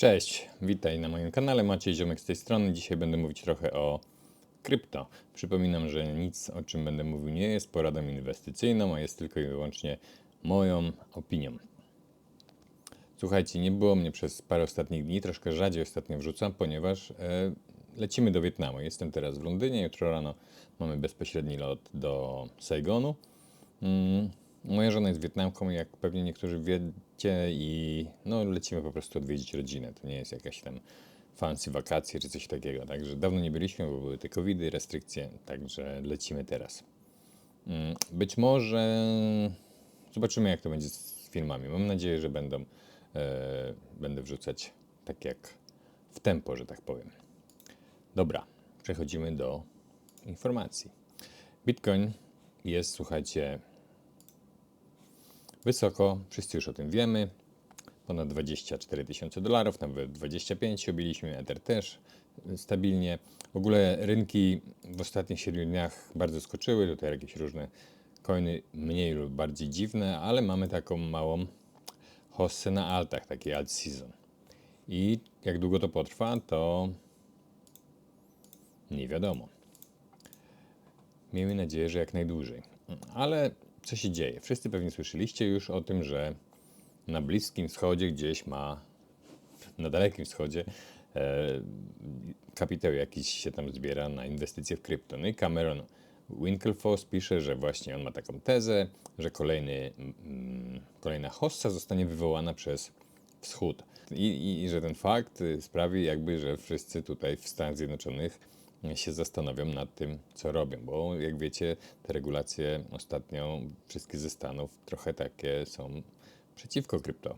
Cześć, witaj na moim kanale. Maciej Ziomek z tej strony. Dzisiaj będę mówić trochę o krypto. Przypominam, że nic o czym będę mówił nie jest poradą inwestycyjną, a jest tylko i wyłącznie moją opinią. Słuchajcie, nie było mnie przez parę ostatnich dni, troszkę rzadziej ostatnio wrzucam, ponieważ e, lecimy do Wietnamu. Jestem teraz w Londynie, jutro rano mamy bezpośredni lot do Saigonu. Mm, moja żona jest Wietnamką, jak pewnie niektórzy wiecie, i no, lecimy po prostu odwiedzić rodzinę. To nie jest jakaś tam fancy wakacje czy coś takiego. Także dawno nie byliśmy, bo były te covidy, restrykcje, także lecimy teraz. Mm, Być może zobaczymy, jak to będzie z filmami. Mam nadzieję, że będą, e, będę wrzucać tak jak w tempo, że tak powiem. Dobra, przechodzimy do informacji. Bitcoin jest, słuchajcie, wysoko, wszyscy już o tym wiemy. Ponad 24 tysiące dolarów, nawet 25 obiliśmy, Ether też stabilnie. W ogóle rynki w ostatnich 7 dniach bardzo skoczyły, tutaj jakieś różne coiny mniej lub bardziej dziwne, ale mamy taką małą hossę na altach, taki alt season. I jak długo to potrwa, to nie wiadomo. Miejmy nadzieję, że jak najdłużej. Ale co się dzieje? Wszyscy pewnie słyszeliście już o tym, że na Bliskim Wschodzie gdzieś ma, na Dalekim Wschodzie e, kapitał jakiś się tam zbiera na inwestycje w krypto. No i Cameron Winklevoss pisze, że właśnie on ma taką tezę, że kolejny, mm, kolejna hossa zostanie wywołana przez Wschód. I, i, I że ten fakt y, sprawi jakby, że wszyscy tutaj w Stanach Zjednoczonych się zastanowią nad tym, co robią, bo jak wiecie, te regulacje ostatnio wszystkie ze Stanów trochę takie są przeciwko krypto.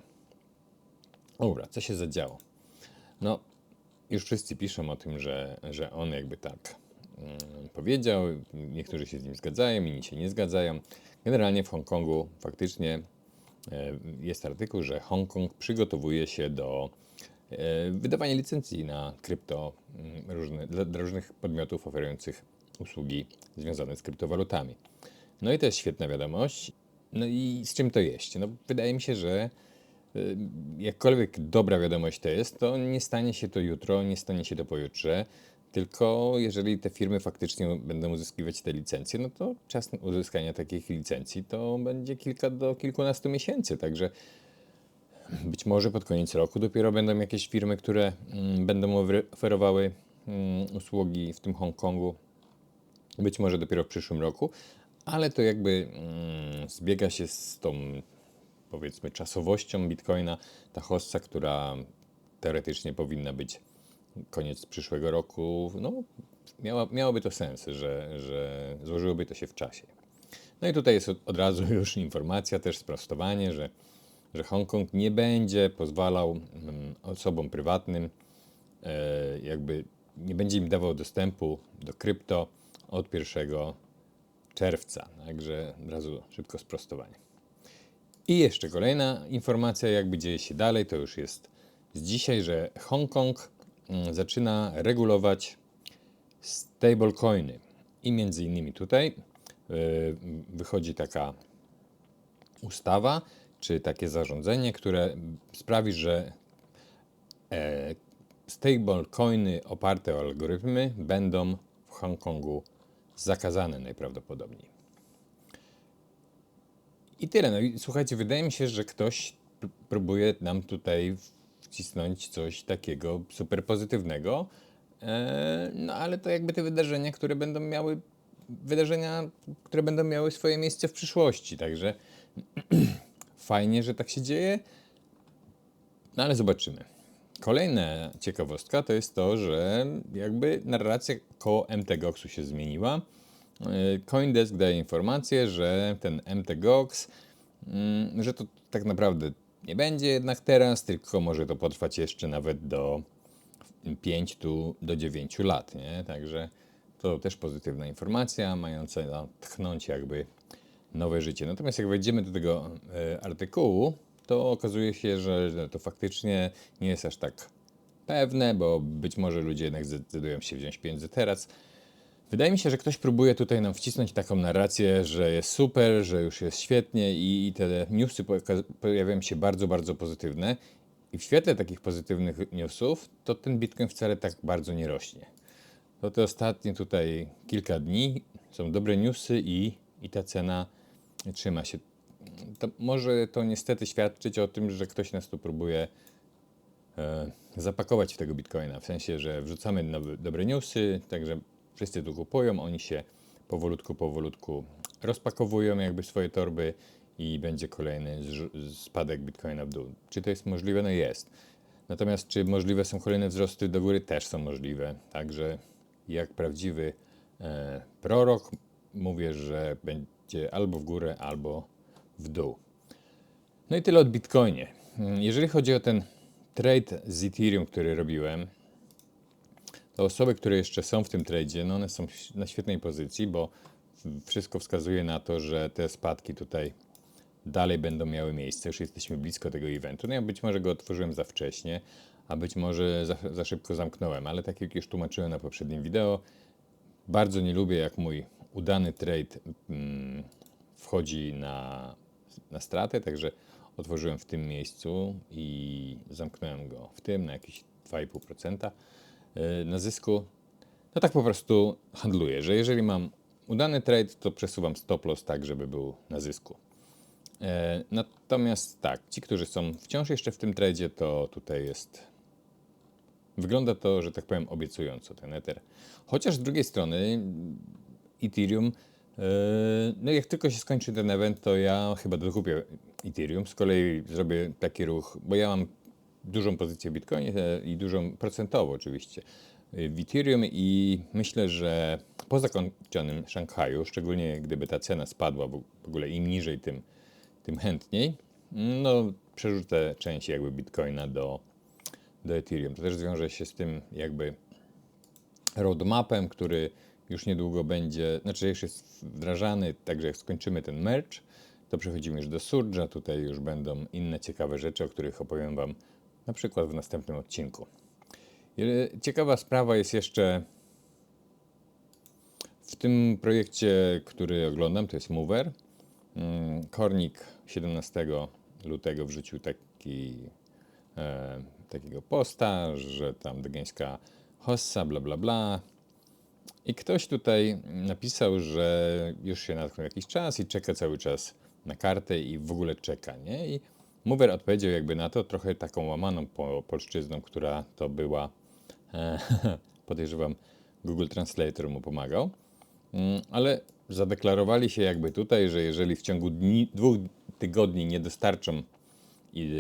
Dobra, co się zadziało? No, już wszyscy piszą o tym, że, że on jakby tak mm, powiedział, niektórzy się z nim zgadzają, inni się nie zgadzają. Generalnie w Hongkongu faktycznie e, jest artykuł, że Hongkong przygotowuje się do e, wydawania licencji na krypto mm, różne, dla, różnych podmiotów oferujących usługi związane z kryptowalutami. No i to jest świetna wiadomość. No i z czym to jest? No, wydaje mi się, że y, jakkolwiek dobra wiadomość to jest, to nie stanie się to jutro, nie stanie się to pojutrze, tylko jeżeli te firmy faktycznie będą uzyskiwać te licencje, no to czas uzyskania takich licencji to będzie kilka do kilkunastu miesięcy, także być może pod koniec roku dopiero będą jakieś firmy, które mm, będą ofer- oferowały mm, usługi w tym Hongkongu. Być może dopiero w przyszłym roku, ale to jakby mm, zbiega się z tą powiedzmy czasowością Bitcoina. Ta hossa, która teoretycznie powinna być koniec przyszłego roku, no miała, miałoby to sens, że, że złożyłoby to się w czasie. No i tutaj jest od razu już informacja, też sprostowanie, że, że Hongkong nie będzie pozwalał mm, osobom prywatnym, e, jakby nie będzie im dawał dostępu do krypto od 1 czerwca. Także od razu szybko sprostowanie. I jeszcze kolejna informacja, jakby dzieje się dalej, to już jest z dzisiaj, że Hongkong mm, zaczyna regulować stablecoiny. I między innymi tutaj y, wychodzi taka ustawa, czy takie zarządzenie, które sprawi, że e, stablecoiny oparte o algorytmy będą w Hongkongu zakazane najprawdopodobniej. I tyle. No i słuchajcie, wydaje mi się, że ktoś pr- próbuje nam tutaj wcisnąć coś takiego super pozytywnego. E, No ale to jakby te wydarzenia, które będą miały wydarzenia, które będą miały swoje miejsce w przyszłości. Także fajnie, że tak się dzieje. No ale zobaczymy. Kolejna ciekawostka to jest to, że jakby narracja koło MTGOX-u się zmieniła. Yy, Coindesk daje informację, że ten MTGOX, mm, że to tak naprawdę nie będzie jednak teraz, tylko może to potrwać jeszcze nawet do 5 tu do 9 lat, nie? Także to też pozytywna informacja, mająca natchnąć jakby nowe życie. Natomiast jak wejdziemy do tego e, artykułu, to okazuje się, że to faktycznie nie jest aż tak pewne, bo być może ludzie jednak zdecydują się wziąć pieniądze teraz. Wydaje mi się, że ktoś próbuje tutaj nam wcisnąć taką narrację, że jest super, że już jest świetnie i te newsy pojawiają się bardzo, bardzo pozytywne. I w świetle takich pozytywnych newsów, to ten Bitcoin wcale tak bardzo nie rośnie. To te ostatnie tutaj kilka dni są dobre newsy i, i ta cena trzyma się. To może to niestety świadczyć o tym, że ktoś nas tu próbuje e, zapakować w tego bitcoina. W sensie, że wrzucamy nowe, dobre newsy, także wszyscy tu kupują, oni się powolutku, powolutku rozpakowują jakby swoje torby i będzie kolejny spadek bitcoina w dół. Czy to jest możliwe? No jest. Natomiast czy możliwe są kolejne wzrosty do góry? Też są możliwe. Także jak prawdziwy e, prorok mówię, że będzie albo w górę, albo w dół. No i tyle od Bitcoinie. Jeżeli chodzi o ten trade z Ethereum, który robiłem, to osoby, które jeszcze są w tym tradzie, no one są na świetnej pozycji, bo wszystko wskazuje na to, że te spadki tutaj dalej będą miały miejsce. Już jesteśmy blisko tego eventu. No ja być może go otworzyłem za wcześnie, a być może za, za szybko zamknąłem, ale tak jak już tłumaczyłem na poprzednim wideo, bardzo nie lubię, jak mój udany trade mm, wchodzi na, na stratę, także otworzyłem w tym miejscu i zamknąłem go w tym na jakieś 2,5% yy, na zysku. No tak po prostu handluję, że jeżeli mam udany trade, to przesuwam stop loss tak, żeby był na zysku. E, Natomiast tak, ci, którzy są wciąż jeszcze w tym tradzie, to tutaj jest. Wygląda to, że tak powiem, obiecująco ten Ether. Chociaż z drugiej strony Ethereum, e, no jak tylko się skończy ten event, to ja chyba dokupię Ethereum. Z kolei zrobię taki ruch, bo ja mam dużą pozycję w Bitcoinie e, i dużą procentową oczywiście w Ethereum i myślę, że po zakończonym Szanghaju, szczególnie gdyby ta cena spadła w ogóle im niżej, tym, tym chętniej, no przerzucę część jakby Bitcoina do, do Ethereum. To też wiąże się z tym jakby roadmapem, który już niedługo będzie, znaczy już jest wdrażany, także jak skończymy ten merge, to przechodzimy już do Surge'a, tutaj już będą inne ciekawe rzeczy, o których opowiem Wam na przykład w następnym odcinku. Ciekawa sprawa jest jeszcze w tym projekcie, który oglądam, to jest Mover. Mm, Kornik 17 lutego wrzucił taki, e, takiego posta, że tam Dygeńska hossa, bla bla bla. I ktoś tutaj napisał, że już się natknął jakiś czas i czeka cały czas na kartę i w ogóle czeka, nie? I Mover odpowiedział jakby na to trochę taką łamaną po, polszczyzną, która to była, e, podejrzewam, Google Translator mu pomagał. Mm, ale zadeklarowali się jakby tutaj, że jeżeli w ciągu dni, dwóch tygodni nie dostarczą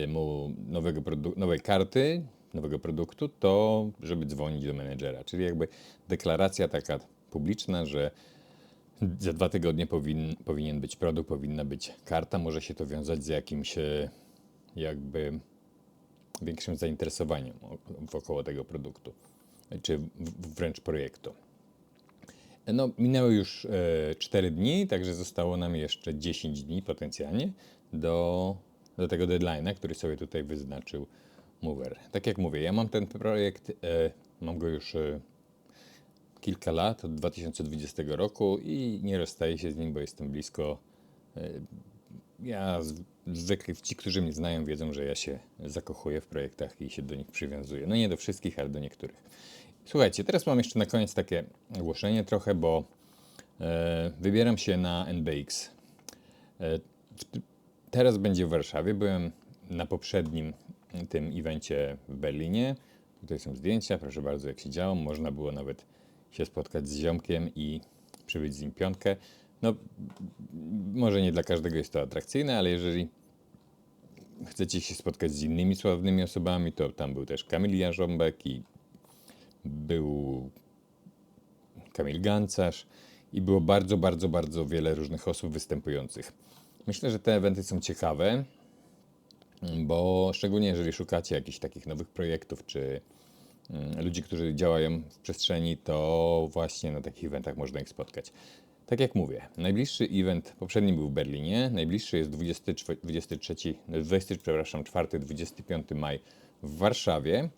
mu nowego nowej karty, nowego produktu, to żeby dzwonić do menedżera. Czyli jakby deklaracja taka publiczna, że za dwa tygodnie powin, powinien być produkt, powinna być karta. Może się to wiązać z jakimś e, jakby większym zainteresowaniem wokoło tego produktu, czy wręcz projektu. No, minęły już e, 4 dni, także zostało nam jeszcze 10 dni potencjalnie do, do tego deadline'a, który sobie tutaj wyznaczył Mover. Tak jak mówię, ja mam ten projekt, e, mam go już e, kilka lat, od 2020 roku i nie rozstaję się z nim, bo jestem blisko. E, ja zwykle ci, którzy mnie znają, wiedzą, że ja się zakochuję w projektach i się do nich przywiązuję. No nie do wszystkich, ale do niektórych. Słuchajcie, teraz mam jeszcze na koniec takie ogłoszenie trochę, bo e, wybieram się na NBX. E, teraz będzie w Warszawie. Byłem na poprzednim tym evencie w Berlinie. Tutaj są zdjęcia, proszę bardzo, jak się działo. Można było nawet się spotkać z ziomkiem i przybyć z nim piątkę. No, może nie dla każdego jest to atrakcyjne, ale jeżeli chcecie się spotkać z innymi sławnymi osobami, to tam był też Kamil Jarząbek i był Kamil Gancarz i było bardzo, bardzo, bardzo wiele różnych osób występujących. Myślę, że te eventy są ciekawe, bo szczególnie jeżeli szukacie jakichś takich nowych projektów, czy mm, ludzi, którzy działają w przestrzeni, to właśnie na takich eventach można ich spotkać. Tak jak mówię, najbliższy event, poprzedni był w Berlinie, najbliższy jest 24, 23, 20, przepraszam, 4, 25 maj w Warszawie.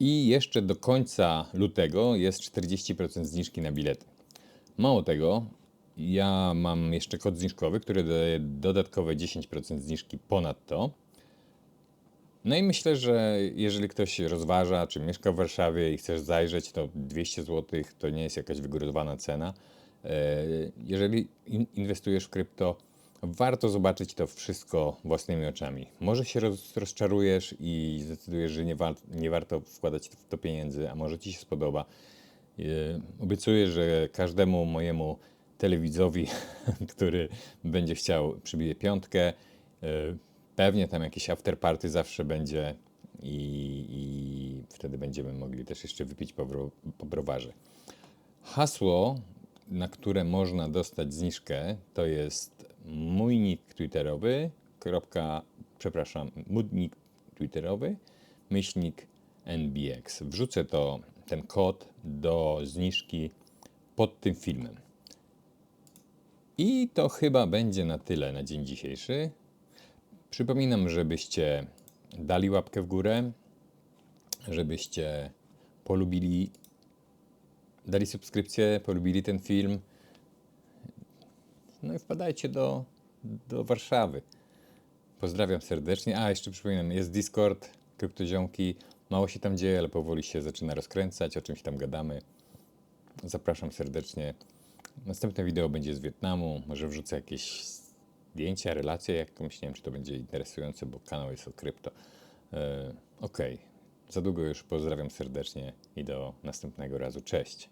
I jeszcze do końca lutego jest 40% zniżki na bilety. Mało tego, ja mam jeszcze kod zniżkowy, który daje dodatkowe 10% zniżki ponad to. No i myślę, że jeżeli ktoś rozważa, czy mieszka w Warszawie i chcesz zajrzeć, to 200 zł to nie jest jakaś wygórowana cena. E, Jeżeli in- inwestujesz w krypto, warto zobaczyć to wszystko własnymi oczami. Może się roz, rozczarujesz i zdecydujesz, że nie, wa- nie warto wkładać w to pieniędzy, a może ci się spodoba. E, Obiecuję, że każdemu mojemu telewidzowi, który będzie chciał, przybiję piątkę. Pewnie tam jakieś afterparty zawsze będzie i, i wtedy będziemy mogli też jeszcze wypić po, po browarze. Hasło, na które można dostać zniżkę, to jest mój nick twitterowy, kropka, przepraszam, mój nick twitterowy, myślnik NBX. Wrzucę to, ten kod do zniżki pod tym filmem. I to chyba będzie na tyle na dzień dzisiejszy. Przypominam, żebyście dali łapkę w górę, żebyście polubili, dali subskrypcję, polubili ten film. No i wpadajcie do, do Warszawy. Pozdrawiam serdecznie. A, jeszcze przypominam, jest Discord, kryptoziomki. Mało się tam dzieje, ale powoli się zaczyna rozkręcać, o czymś tam gadamy. Zapraszam serdecznie. Następne wideo będzie z Wietnamu. Może wrzucę jakieś zdjęcia, relacje. Nie wiem, czy to będzie interesujące, bo kanał jest o krypto. E, Okej. Za długo już pozdrawiam serdecznie i do następnego razu. Cześć.